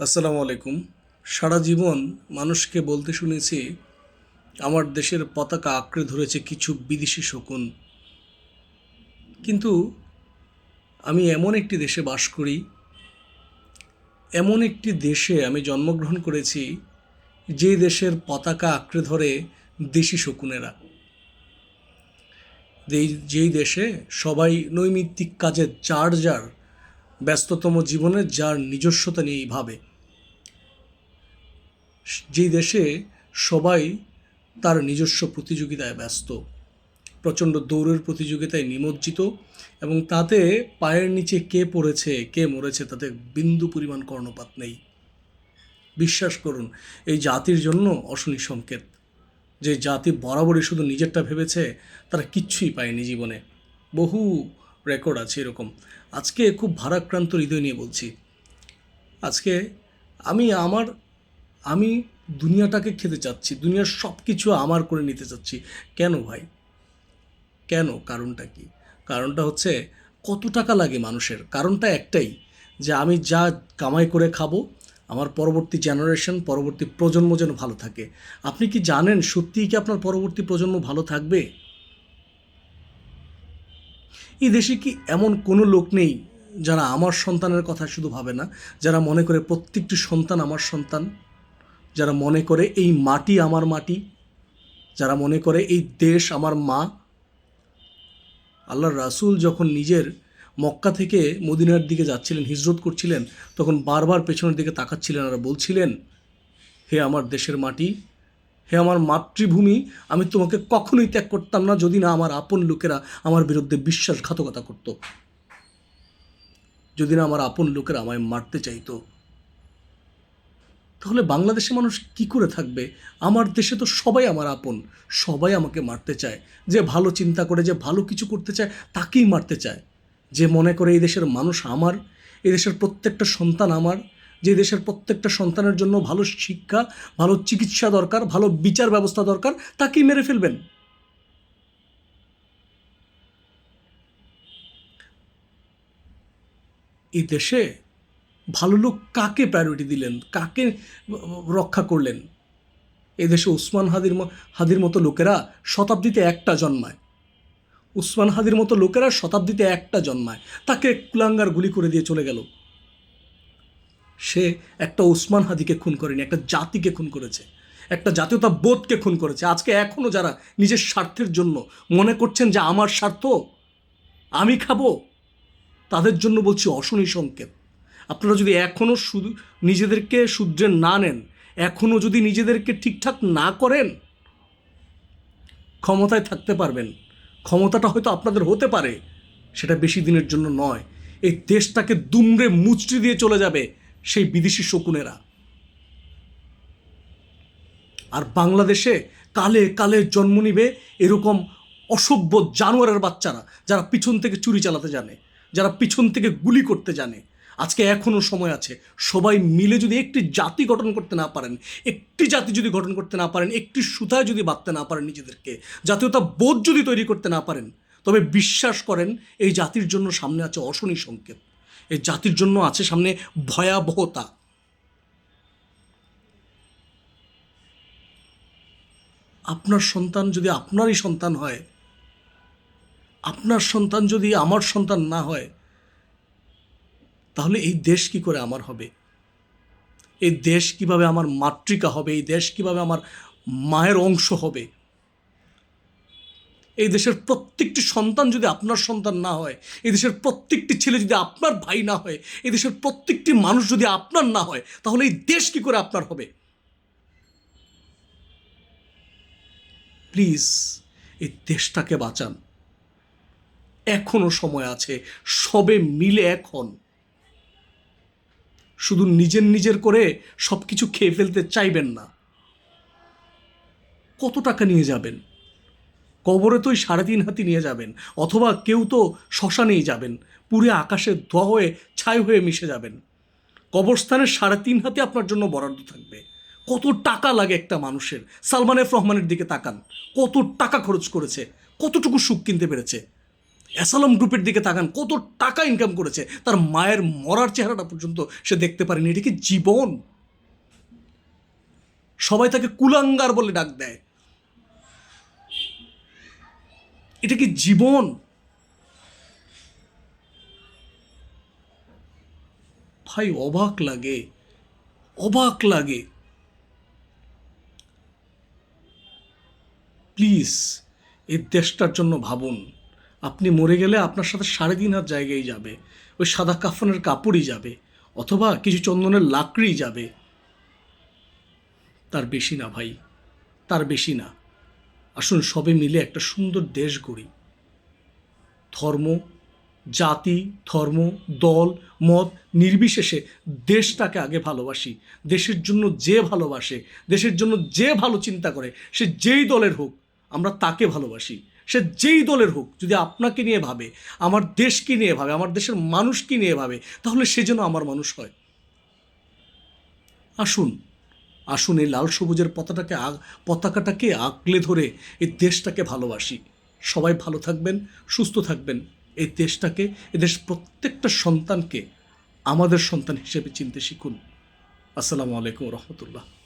আসসালামু আলাইকুম। সারা জীবন মানুষকে বলতে শুনেছি, আমার দেশের পতাকা আঁকড়ে ধরেছে কিছু বিদেশি শকুন। কিন্তু আমি এমন একটি দেশে বাস করি, এমন একটি দেশে আমি জন্মগ্রহণ করেছি, যে দেশের পতাকা আঁকড়ে ধরে দেশি শকুনেরা। যেই দেশে সবাই নৈমিত্তিক কাজে যার ব্যস্ততম জীবনে যার নিজস্বতা নিয়েই ভাবে। যেই দেশে সবাই তার নিজস্ব প্রতিযোগিতায় ব্যস্ত, প্রচণ্ড দৌড়ের প্রতিযোগিতায় নিমজ্জিত এবং তাতে পায়ের নিচে কে পড়েছে, কে মরেছে তাতে বিন্দু পরিমাণ কর্ণপাত নেই। বিশ্বাস করুন, এই জাতির জন্য অশনি সংকেত। যে জাতি বরাবরই শুধু নিজেরটা ভেবেছে, তারা কিচ্ছুই পায়নি জীবনে। বহু রেকর্ড আছে এরকম। আজকে খুব ভারাক্রান্ত হৃদয় নিয়ে বলছি। আজকে আমি আমার, আমি দুনিয়াটাকে খেতে চাচ্ছি, দুনিয়ার সব কিছু আমার করে নিতে চাচ্ছি। কেন ভাই? কেন? কারণটা কি? কারণটা হচ্ছে কত টাকা লাগে মানুষের? কারণটা একটাই, যে আমি যা কামাই করে খাব, আমার পরবর্তী জেনারেশন পরবর্তী প্রজন্ম যেন ভালো থাকে। আপনি কি জানেন সত্যিই কি আপনার পরবর্তী প্রজন্ম ভালো থাকবে? এই দেশে কি এমন কোনো লোক নেই যারা আমার সন্তানের কথা শুধু ভাবে না, যারা মনে করে প্রত্যেকটি সন্তান আমার সন্তান, যারা মনে করে এই মাটি আমার মাটি, যারা মনে করে এই দেশ আমার মা? আল্লাহর রাসূল যখন নিজের মক্কা থেকে মদিনার দিকে যাচ্ছিলেন, হিজরত করছিলেন, তখন বারবার পেছনের দিকে তাকাচ্ছিলেন আর বলছিলেন, হে আমার দেশের মাটি হে আমার মাতৃভূমি, আমি তোমাকে কখনোই ত্যাগ করতাম না যদি না আমার আপন লোকেরা আমার বিরুদ্ধে বিশ্বাসঘাতকতা করত। যদি না আমার আপন লোকেরা আমায় মারতে চাইতো। তাহলে বাংলাদেশের মানুষ কি করে থাকবে? আমার দেশে তো সবাই আমার আপন, সবাই আমাকে মারতে চায়। যে ভালো চিন্তা করে, যে ভালো কিছু করতে চায়, তাকেই মারতে চায়। যে মনে করে, এই দেশের মানুষ আমার, এই দেশের প্রত্যেকটা সন্তান আমার যে দেশের প্রত্যেকটা সন্তানের জন্য ভালো শিক্ষা, ভালো চিকিৎসা দরকার, ভালো বিচার ব্যবস্থা দরকার, তাকেই মেরে ফেলবেন। এই দেশে ভালো লোক কাকে প্রায়োরিটি দিলেন? কাকে রক্ষা করলেন? এদেশে উসমান হাদির হাদির মতো লোকেরা শতাব্দীতে একটা জন্মায়। উসমান হাদির মতো লোকেরা শতাব্দীতে একটা জন্মায়। তাকে কুলাঙ্গার গুলি করে দিয়ে চলে গেল। সে একটা ওসমান হাদিকে খুন করেনি, একটা জাতিকে খুন করেছে, একটা জাতীয়তা বোধকে খুন করেছে। আজকে এখনও যারা নিজের স্বার্থের জন্য মনে করছেন যে আমার স্বার্থ, আমি খাব, তাদের জন্য বলছি অশনি সংকেত। আপনারা যদি এখনও শুধু নিজেদেরকে শুধরে না নেন এখনও যদি নিজেদেরকে ঠিকঠাক না করেন, ক্ষমতায় থাকতে পারবেন। ক্ষমতাটা হয়তো আপনাদের হতে পারে, সেটা বেশি দিনের জন্য নয়। এই দেশটাকে দুমড়ে মুচড়ি দিয়ে চলে যাবে। সেই বিদেশি শকুনেরা। আর বাংলাদেশে কালে কালে জন্ম নিবে এরকম অসভ্য জানোয়ারের বাচ্চারা যারা পিছন থেকে চুরি চালাতে জানে, যারা পিছন থেকে গুলি করতে জানে। আজকে এখনও সময় আছে, সবাই মিলে যদি একটি জাতি গঠন করতে না পারেন, একটি জাতি যদি গঠন করতে না পারেন, একটি সুতায় যদি বাঁধতে না পারেন নিজেদেরকে, জাতীয়তা বোধ যদি তৈরি করতে না পারেন, তবে বিশ্বাস করেন এই জাতির জন্য সামনে আছে অশনি সংকেত। এই জাতির জন্য আছে সামনে ভয়াবহতা। আপনার সন্তান যদি আপনারই সন্তান হয়, আপনার সন্তান যদি আমার সন্তান না হয়, তাহলে এই দেশ কি করে আমার হবে? এই দেশ কীভাবে আমার মাতৃকা হবে? এই দেশ কীভাবে আমার মায়ের অংশ হবে? এই দেশের প্রত্যেকটি সন্তান যদি আপনার সন্তান না হয়, এই দেশের প্রত্যেকটি ছেলে যদি আপনার ভাই না হয়, এই দেশের প্রত্যেকটি মানুষ যদি আপনার না হয়, তাহলে এই দেশ কি করে আপনার হবে? প্লিজ, এই দেশটাকে বাঁচান। এখনও সময় আছে, সবে মিলে এখন। শুধু নিজের নিজের করে সব কিছু খেয়ে ফেলতে চাইবেন না। কত টাকা নিয়ে যাবেন? কবরে তো ওই সাড়ে তিন হাতি নিয়ে যাবেন, অথবা কেউ তো শ্মশানেই যাবেন, পুরে আকাশে ধোয়া হয়ে ছাই হয়ে মিশে যাবেন। কবরস্থানের সাড়ে তিন হাতে আপনার জন্য বরাদ্দ থাকবে। কত টাকা লাগে একটা মানুষের? সালমান এফ রহমানের দিকে তাকান। কত টাকা খরচ করেছে? কতটুকু সুখ কিনতে পেরেছে? অ্যাসালম গ্রুপের দিকে তাকান। কত টাকা ইনকাম করেছে? তার মায়ের মরার চেহারাটা পর্যন্ত সে দেখতে পারেনি। এটা কি জীবন? সবাই তাকে কুলাঙ্গার বলে ডাক দেয়। এটা কি জীবন? ভাই, অবাক লাগে। অবাক লাগে। প্লিজ, এই দেশটার জন্য ভাবুন। আপনি মরে গেলে আপনার সাথে সাড়ে তিন হাত জায়গায় যাবে। ওই সাদা কাফনের কাপড়ই যাবে, অথবা কিছু চন্দনের লাকড়ি যাবে। তার বেশি না ভাই, তার বেশি না। আসুন সবে মিলে একটা সুন্দর দেশ গড়ি। ধর্ম, জাতি, ধর্ম, দল, মত নির্বিশেষে দেশটাকে আগে ভালোবাসি। দেশের জন্য যে ভালোবাসে, দেশের জন্য যে ভালো চিন্তা করে, সে যেই দলের হোক, আমরা তাকে ভালোবাসি। সে যেই দলের হোক, যদি আপনাকে নিয়ে ভাবে, আমার দেশকে নিয়ে ভাবে, আমার দেশের মানুষকে নিয়ে ভাবে, তাহলে সে যেন আমার মানুষ হয়। আসুন আসুন এই লাল সবুজের পতাকাটাকে আগ পতাকাটাকে আঁকলে ধরে এই দেশটাকে ভালোবাসি। সবাই ভালো থাকবেন, সুস্থ থাকবেন। এই দেশটাকে এদেশ প্রত্যেকটা সন্তানকে আমাদের সন্তান হিসেবে চিনতে শিখুন। আসসালামু আলাইকুম রহমতুল্লাহ।